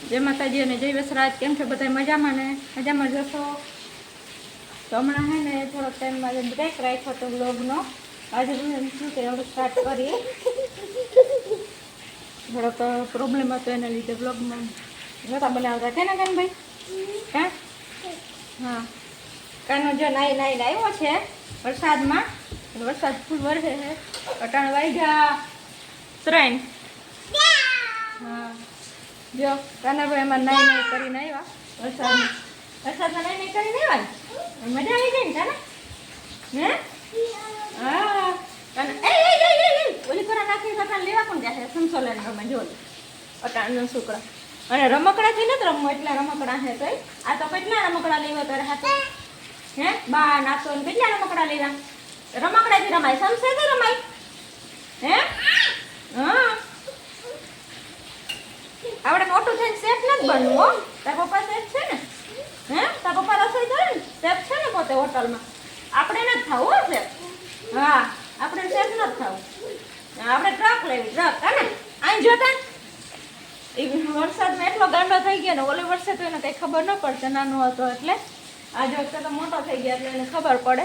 જય માતાજી અને જય વસરાજ કેમ છો બધા મજામાં ને? મજામાં જશો તો હમણાં હે ને થોડોક ટાઈમમાં બ્રેક રાખ્યો તો બ્લોગનો આજે થયું કે હવે સ્ટાર્ટ કરીએ. થોડોક પ્રોબ્લેમ હતો એના લીધે બ્લોગમાં જોતા બનાવતા કે ના કાનભાઈ? હા? હા. કાનો જો નાઈ નાઈને આવ્યો છે વરસાદમાં વરસાદ ફૂલ વરસે છે. અટાણ વાગ્યા ત્રણ હા. જો, કાનાભાઈ એમાં નાઈ નાઈ કરીને આવ્યા. વરસાદ વરસાદમાં નાઈ નાઈ કરીને આવ્યા મજા આવી ગઈ ને, કાના? હે? હા. કાના એ એ નાખી કાકા લેવા કોણ જાય સંસો લઈને રમે જો અટાણનો છોકરા. અને રમકડાથી નથી રમવું, એટલા રમકડા છે તો આ તો કેટલા રમકડા લેવા તારે હાથે? હે? બા નાસો ને કેટલા રમકડા લેવા? રમકડાથી રમાય સમસે રમાય. હે? હા. આપણે મોટું થઈને શેફ નથી બનવું, હો. તાર પપ્પા શેફ છે ને? હે? તાર પપ્પા રસોઈ કરે ને? શેફ છે ને પોતે હોટલમાં? આપણે નથી થવું હો શેફ હા, આપણે શેફ નથી થવું આપણે ટ્રક લેવી, ટ્રક, હે ને? અહીં જોતા એ વરસાદમાં એટલો ગાંડો થઈ ગયો ને, ઓલે વર્ષે તો એને કંઈ ખબર ન પડશે નાનો હતો એટલે. આજે વખતે તો મોટો થઈ ગયા એટલે એને ખબર પડે.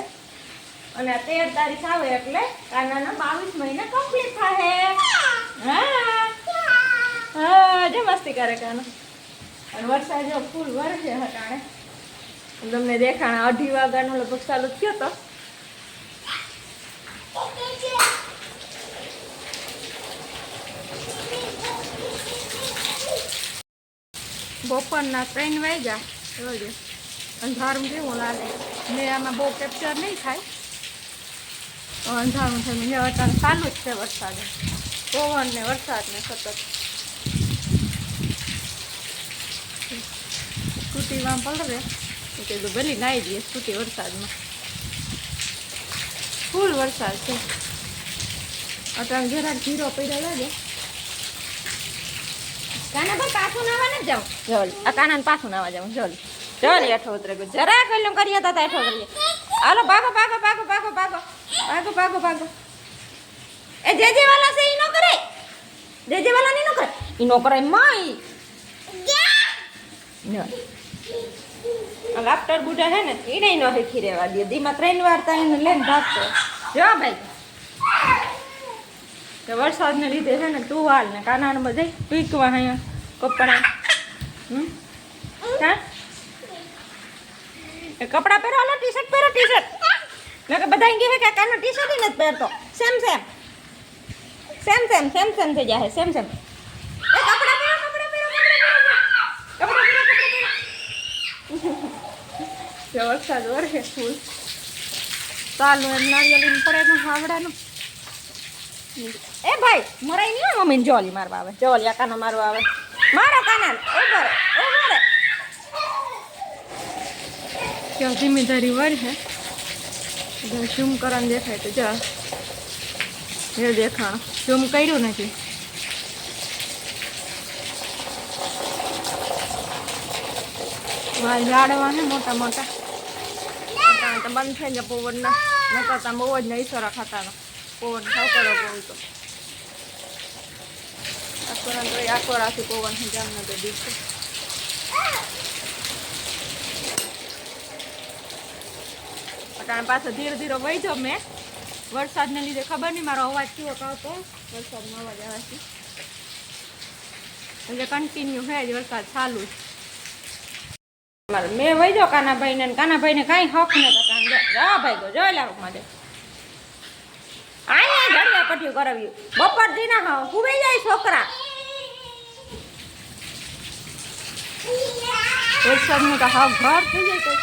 અને તેર તારીખ આવે એટલે કાનાના બાવીસ મહિના કમ્પ્લીટ થાય હા. હા, જે મસ્તી કરે કાનો. અને વરસાદ જો ફૂલ વરસે હટાણે તમને દેખાણ અઢી વાગ્યાનો લગભગ ચાલુ થયો તો. બપોરના ત્રણ વાગ્યા. જોજો અંધારું કેવું લાગે. મેં આમાં બહુ કેપ્ચર નહીં થાય. અંધારું થાય મેં અત્યારે ચાલુ જ છે વરસાદ. પવન ને વરસાદ ને સતત. સ્કૂટીમાં પલરે તો કીધું ભલી નાહી જઈએ સ્કૂટી વરસાદમાં. ફૂલ વરસાદ છે. અત્યારે જરાક ધીરો પડ્યો લાગે. કાના ભાઈ પાછું નાવા નથી જાઉં જવલી આ કાનાને પાછું નાવા જાઉં જવલી જવલી એઠો ઉતરે ગયો જરા કલ્લું કરીએ તા એઠો કરીએ. હાલો ભાગો ભાગો ભાગો ભાગો ભાગો. ભાગો ભાગો ભાગો. એ જે જે વાલા છે ઈ નો કરે. જે જે વાલા ની નો કરે. ઈ નો કરે માઈ. લાફ્ટર બુઢા હે ને એને નો હેખી રહેવા દે. દીમાં ત્રણ વાર તા એને લઈને ભાગતો. જો ભાઈ. કે વરસાદને લીધે છે ને ટુવાલ ને કાનાને બધે પીકવા અહીંયા કપડા. હમ? હા? એ કપડાં પહેરો, હાલો ટી શર્ટ પહેરો ટી શર્ટ કે બધા એમ કહે કે આ કાનો ટી શર્ટ નથી પહેરતો. Same same. Same same same same થઈ જાય સેમ સેમ. પહેરો વરસાદ વરસે ફૂલ. ચાલુ એમ નારિયેલી પડે ને હાવડાનું. એ ભાઈ મરાય નહીં હો મમ્મીને જોલી મારવા આવે. જોલી આ કાનો મારવા આવે. મારો કાના ઉપર ઉપર ક્યાં જિમ્મેદારી વર છે ઝૂમ કરવાનું દેખાય તો જા. એ દેખાણ. ઝૂમ કર્યું નથી. વાલ ઝાડવા ને મોટા મોટા. તો બંધ થઈ ગયા પવનના નતા તા બહુ જ ને ઈશ્વરા ખાતા પવન ખાવ કરો બોલતો આખોરા તો આખોરાથી પવન છે, જામનગર દિવસે. અટાણે પાછો ધીરે ધીરે વહી મેં. વરસાદને લીધે ખબર નહીં મારો અવાજ કેવો આવતો વરસાદનો અવાજ આવે છે. એટલે કન્ટિન્યુ છે જ વરસાદ ચાલુ જ. મેં વહી કાના કાનાભાઈને કાનાભાઈને કાંઈ હક નતો જો ભાઈ ગયો જોઈ લાવ માટે અહીંયા ઘડિયા પટ્યું કરાવ્યું. બપોર દીના હા કુબઈ જાય છોકરા. વરસાદનું તો હા ઘર થઈ જાય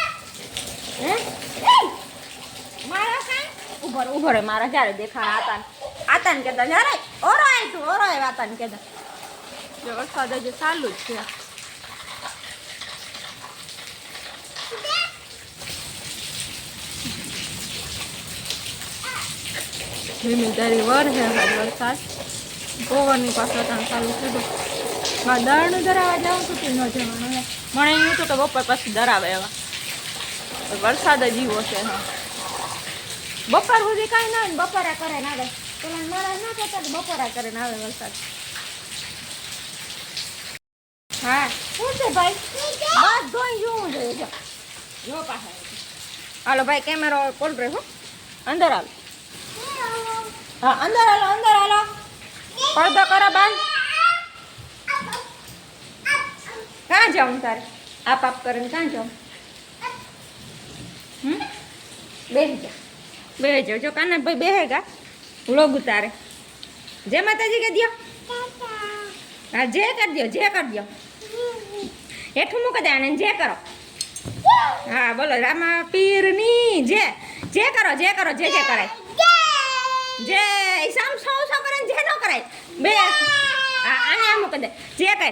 હે? મારા કાંઈ? ઉભર ઉભર મારા ક્યારે દેખાણ આતા આતા ને કહેતા, જયારે? ઓરો તું ઓરો આય આતા ને કહેતા. વરસાદ હજી ચાલુ જ છે. જિમ્મેદારી વર છે હાલ વરસાદ પવનની પાસે ત્રણ ચાલુ કીધું. મારે દળનું ધરાવા જાઉં છું કે ન જવાનું? હે મને એવું હતું કે બપોર પછી ધરાવે એવા. વરસાદ જ એવો છે હા બપોર સુધી કાંઈ ના હોય બપોરા કરે ના આવે. પેલા મારા ના કહેતા બપોરા કરે ના આવે વરસાદ. હા, શું છે ભાઈ? બસ ધોઈ જોવું જોઈએ જો જો હાલો ભાઈ, કેમેરો કોલ રહ્યો અંદર હાલો હા, અંદર હાલો અંદર હાલો. પડદો કરો બંધ. ક્યાં જાઉં તારે? આપ આપ કરીને ક્યાં જાઉં હમ? બેસી જા. બે જાઓ. જો કાનાભાઈ બેહેગા લોગ ઉતારે જે માતાજી કે દો હા, જે કરી દો જે કરી દો હેઠું મૂકી દે આને જે કરો. હા, બોલો, રામા પીરની જે. જે કરો જે કરો, જે જે કરાય જે સામ સૌ સૌ કરે ને જે ન કરાય. બે. હા આને આમ દે. જે કરે.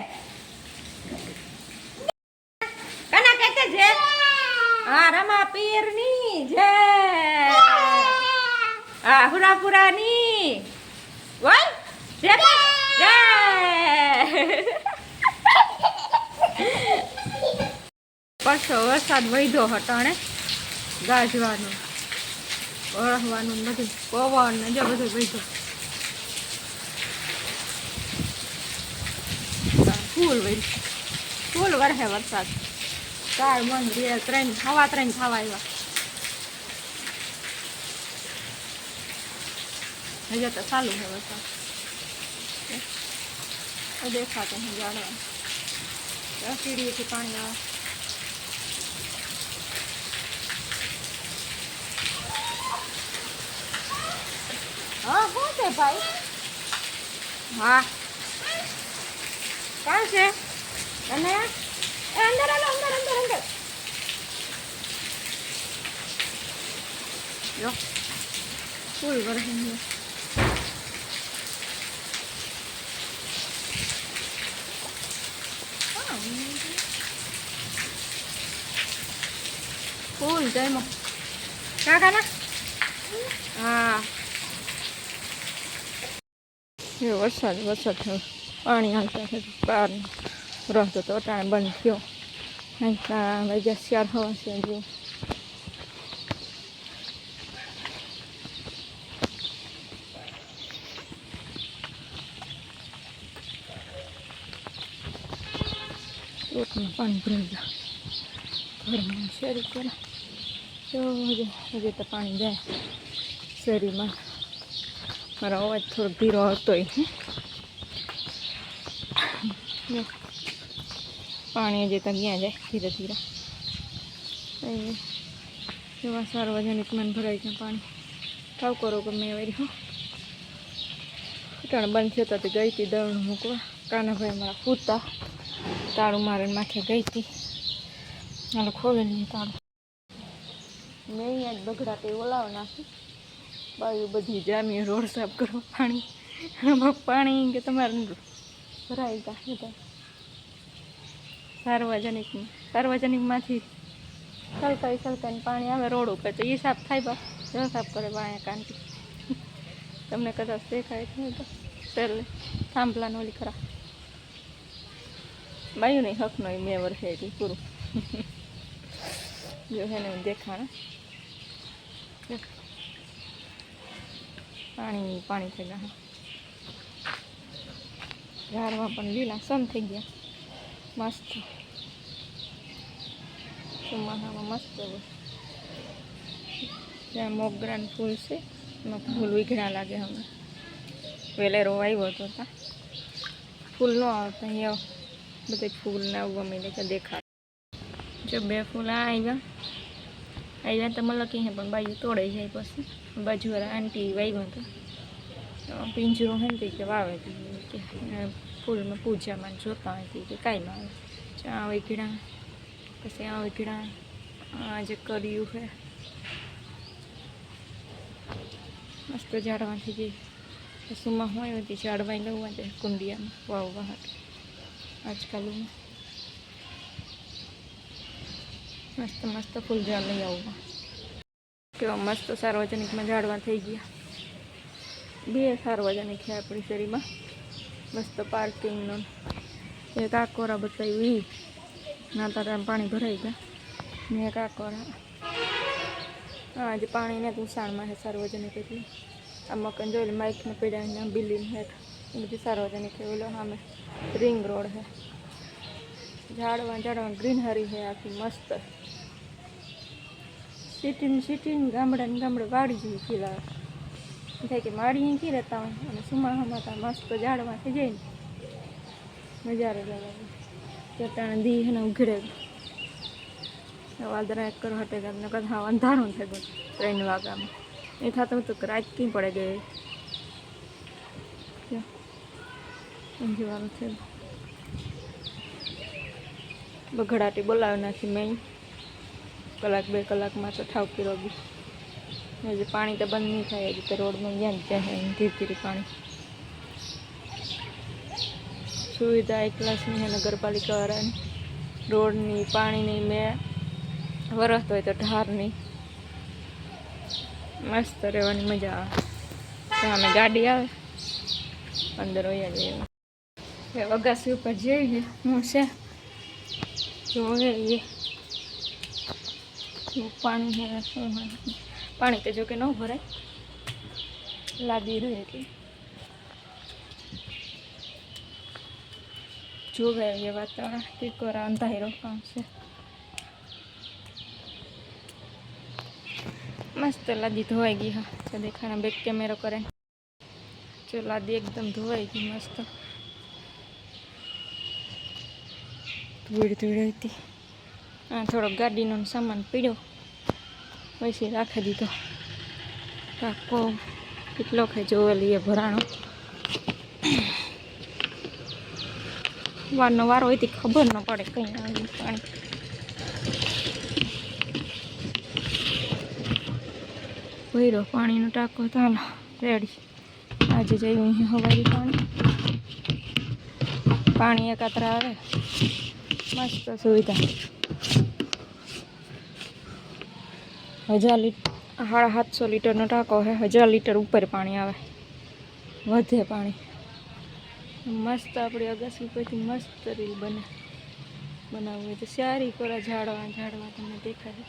કના કહેતે જે? હા રામા પીરની જે. હા હુરાપુરાની બોલ. જે જે. જય પાછો વરસાદ વૈધો હટાણે ગાજવાનું. વળવાનું નથી, પવન ને બધું વૈધો ફૂલ વૈધ ફૂલ વરસે વરસાદ. ચાર મન બે, ત્રણ, હવા ત્રણ થવા આવ્યા હજી તો ચાલુ છે વરસાદ. દેખાતો હું જાણવા સીડીએથી પાણી આવે. હા શું છે ભાઈ હા કાં છે અને એ અંદર આલો અંદર અંદર અંદર જો ફૂલ વરસાદ ફૂલ જયમાં કાકા ના હા એ વરસાદ વરસાદ થયો પાણી આવતા છે બહાર રસ્તો તો અટાણે બંધ થયો. અહીં જ્યાં શિયાળ હવા છે જો રોટમાં પાણી ભરાઈ ગયા. ઘરમાં શેરી કરે. તો હજી હજી તો પાણી જાય શેરીમાં. મારો અવાજ થોડો ધીરો હતો પાણી હજી ત્યાં જાય, ધીરે ધીરે. એવા સાર્વજનિક મન ભરાય છે પાણી. ખાવ કરો ગમે એવી રહ્યો ઉટાણ બંધ થયો તો ગઈ હતી દળનું મૂકવા. કાનાભાઈ મારા પૂતા, તાળું મારીને માથે ગઈ હતી. હાલો, ખોલી લઈએ તાળું. મેં અહીંયા જ બગડાટી ઓલાવ નાખી. બાયું બધી જામી રોડ સાફ કરો પાણી, આમાં પાણી કે તમારે ભરાઈ ગયા તો સાર્વજનિક સાર્વજનિકમાંથી સલકાઈ સલકાઈને પાણી આવે, રોડ ઉપર તો એ સાફ થાય બા. જો સાફ કરે બાયા કાંટી તમને કદાચ દેખાય છે તો પહેલે થાંભલા ઓલી ખરા. બાયું નહીં, હકનો એ મેં વર્ષે પૂરું. જો હે ને દેખાણ. પાણી પાણી થઈ ગયા. ઝાડમાં પણ લીલા સમ થઈ ગયા. મસ્ત. ચોમાસામાં મસ્ત ત્યાં મોગરાન ફૂલ છે, એમાં ફૂલ વિઘણા લાગે હમણાં. વેલેરો આવ્યો હતો ત્યાં ફૂલ ન આવતા, અહીંયા બધે ફૂલ ને આવવા માંડે કે દેખાય. જો બે ફૂલ આવ્યા આવ્યા તો મલકી હે પણ બાજુ તોડાઈ જાય પછી. બાજુવાળા આંટી વાવ્યા હતા. પિંજરો હે ને તે કે વાવે કે ફૂલમાં પૂજામાં જોતા હોય તે કે કાંઈ માં આવે આ વૈકડા પછી આ વૈકડા આ જે કર્યું છે મસ્ત ઝાડવાથી જે પશુમાં હોય તે ઝાડવાઈ લઉં છે કુંડિયામાં. વાવવા હાટું આજકાલમાં મસ્ત મસ્ત ફૂલ ઝાડ લઈ આવવા કેવા મસ્ત સાર્વજનિકમાં ઝાડવા થઈ ગયા. બે સાર્વજનિક છે આપણી શેરીમાં. મસ્ત પાર્કિંગનો એક આકોરા બતાવ્યું એ નાતા પાણી ભરાઈ ગયા. ને એક આકોરા હા, જે પાણીને ઉસાણમાં છે સાર્વજનિક એટલે. આ મકાન જોઈ માઇકને પીડા બિલ્ડિંગ હેઠ એ બધી સાર્વજનિક છે. ઓલો સામે રિંગ રોડ છે. ઝાડવા ઝાડવા ગ્રીનહરી છે આખી, મસ્ત. સિટી ને સિટી ગામડા વાડી જેવી ફીલ આવે. થાય કે માડી અહીં રહેતા હોય. અને સુમાહામાં તા મસ્ત ઝાડમાં થઈ જાય ને. નજારો જ ચટાણ દી હે ને ઉઘડે. વાદરા એક કરો હટે ને કદા અંધારું થઈ ગયું ત્રણ વાગ્યામાં. એ થતું હતું કે રાત કી પડે ગઈ? અંજવાનું થયું. બઘડાટી બોલાવી નાખી મેં. કલાક, બે કલાકમાં તો ઠાવ બી હજી પાણી તો બંધ નહીં થાય, હજી તો રોડમાં ગયા ને ત્યાં ધીરે ધીરે પાણી. સુવિધા એકલાસની ક્લાસની છે નગરપાલિકાવાળાની રોડની પાણીની મેં વરસતો હોય તો ઢારની મસ્ત રહેવાની મજા આવે. સામે ગાડી આવે. અંદર વયા જઈએ એ અગાસી ઉપર જઈએ. હું છે? જોઈએ પાણી હે. પાણી તો જો કે ન ભરાય. લાદી રહે એટલે. જોવે એ વાતાવરણ ટીકોર અંધારો કામ છે. મસ્ત લાદી ધોવાઈ ગઈ હા. તો દેખાણા બેક કેમેરો કરે. જો લાદી એકદમ ધોવાઈ ગઈ મસ્ત. ધૂળ ધૂળ હતી. આ થોડો ગાડીનો સામાન પીડ્યો. પછી રાખી દીધો. ટાંકો કેટલો ખાય જોવેલી એ ભરાણો. વારનો વારો હોય ખબર ન પડે કંઈ આવી પાણી ભર્યો પાણીનો ટાંકો ચાલો રેડી. આજે અહીં હવારી પાણી. પાણી એકાત્રા આવે. મસ્ત સુવિધા. હજાર લીટર સાડા સાતસો લીટરનો ટાંકો છે. હજાર લીટર ઉપર પાણી આવે. વધે પાણી. મસ્ત આપણી અગાસી ઉપરથી મસ્ત રીલ બને. બનાવવું હોય તો સારી કોરા ઝાડવા ઝાડવા તમને દેખાય.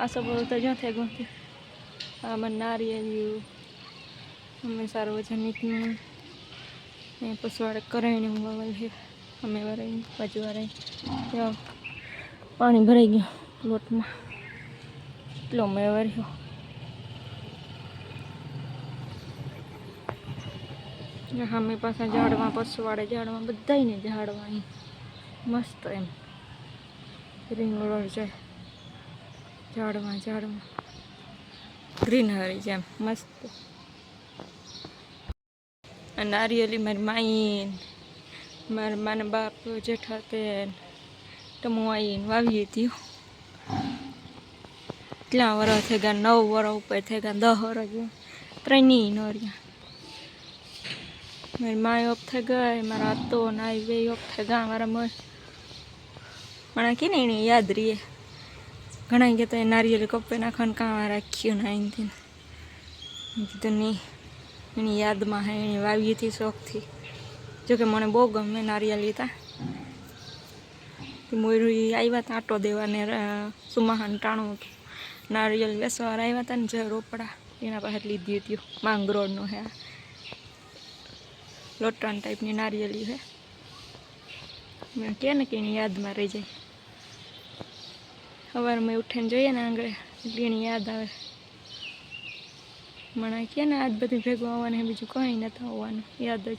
આ સબળો તો જ્યાં થાય ગોથી. આમાં નારિયેળિયું, અમે સાર્વજનિકનું ને પસવાડે કરાઈને વાવલ છે. અમે વરાઈ બાજુ વરાઈ પાણી ભરાઈ ગયું લોટમાં. એટલો મેં વર્યો અમે પાછા ઝાડમાં ઝાડવા બધાયને ઝાડવા અહીં મસ્ત એમ રીંગ રોડ ઝાડમાં ઝાડમાં ઝાડવા છે જેમ મસ્ત નારિયેલી મારી માઈન મારા માના બાપ જેઠા તે ટમો આવીને વાવી હતી કેટલા વરસ થઈ ગયા? નવ વરસ ઉપર થઈ ગયા, દસ વરસ જેવા. ત્રણેય રહ્યા મારી માય ઓફ થઈ ગઈ, મારા હતો નાઈ બે ઓફ થઈ ગયા, મારા મસ્ત પણ કે ને એને યાદ રહીએ? ઘણા કહેતા એ નારિયેળ કપ્પે નાખવાનું કામ રાખ્યું ના અહીંથી કીધું, નહીં, એની યાદમાં હે એની વાવી હતી શોખથી. જોકે મને બહુ ગમે નારિયેળ લીધા મોયરું આવ્યા હતા આટો દેવાને સુમાહાન ટાણું હતું નારિયેળ વેસવાળા આવ્યા હતા ને જે રોપડા, એના પાસે લીધી હતી. માંગરોળનું હે આ. ટાઈપની નારિયેળી છે મેં કે ને કે એની યાદમાં રહી જાય. સવારમાં ઉઠીને જોઈએ ને આંગળે એટલે એની યાદ આવે. મને કે ને આજ બધું ભેગું આવવાનું બીજું કંઈ નથી આવવાનું. યાદ જ.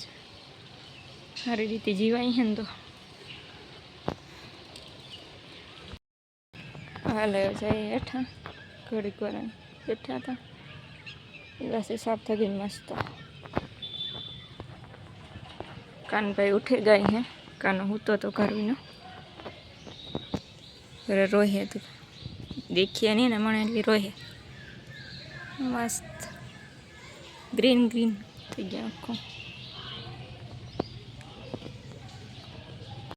સારી રીતે જીવાય છે ને તો. હાલે જાય હેઠા. ઘડીક વાર બેઠા હતા. રાસે સાફ થઈ ગઈ મસ્ત. કાનભાઈ ઉઠી ગઈ હે. કાનો હૂતો તો કરવીનો રોહે તું. દેખીએ નહીં ને મને એટલી રોહે મસ્ત. Green green. થઈ ગયા આખું.